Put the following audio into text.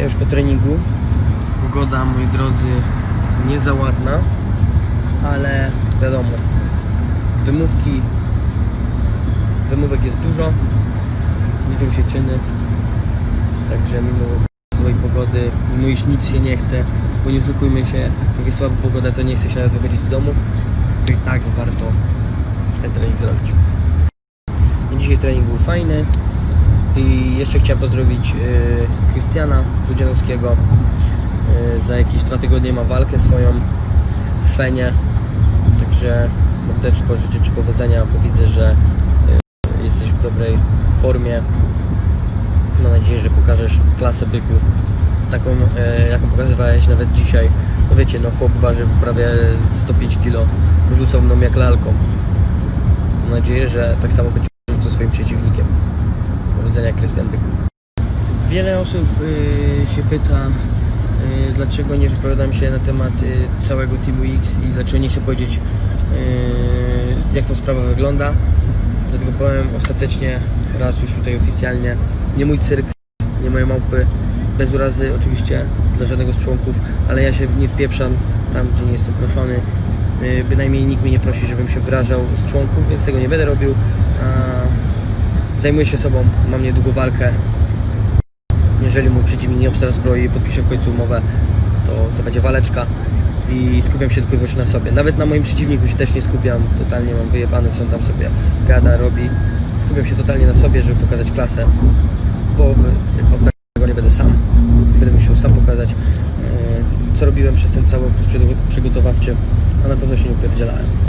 Ja już po treningu. Pogoda, moi drodzy, nie za ładna, ale wiadomo, wymówki, wymówek jest dużo, liczą się czyny, także mimo złej pogody, mimo iż nic się nie chce, bo nie oszukujmy się, jak jest słaba pogoda, to nie chce się nawet wychodzić z domu, to i tak warto ten trening zrobić. Dzisiaj trening był fajny i jeszcze chciałem pozdrowić Krystiana Ludzianowskiego. E, za jakieś dwa tygodnie ma walkę swoją w Fenie, także mordeczko życzę Ci powodzenia, bo widzę, że e, jesteś w dobrej formie. Mam nadzieję, że pokażesz klasę byku, taką jaką pokazywałeś nawet dzisiaj. No wiecie, no chłop waży prawie 105 kg, rzucał mną jak lalką. Mam nadzieję, że tak samo będzie rzucał swoim przeciwnikiem. Powodzenia Krystian. Wiele osób y, się pyta, y, dlaczego nie wypowiadam się na temat y, całego Teamu X i dlaczego nie chcę powiedzieć, jak ta sprawa wygląda. Dlatego powiem ostatecznie, raz już tutaj oficjalnie, nie mój cyrk, nie moje małpy, bez urazy oczywiście dla żadnego z członków, ale ja się nie wpieprzam tam, gdzie nie jestem proszony. Bynajmniej nikt mnie nie prosi, żebym się wyrażał z członków, więc tego nie będę robił. Zajmuję się sobą, mam niedługo walkę. Jeżeli mój przeciwnik nie obstara zbroi i podpisze w końcu umowę, to, to będzie waleczka i skupiam się tylko i wyłącznie na sobie. Nawet na moim przeciwniku się też nie skupiam, totalnie mam wyjebane, co on tam sobie gada, robi. Skupiam się totalnie na sobie, żeby pokazać klasę, bo w- nie będę sam. Będę musiał sam pokazać, e, co robiłem przez ten cały okres przygo- przygotowawczy, a na pewno się nie upierdzielałem.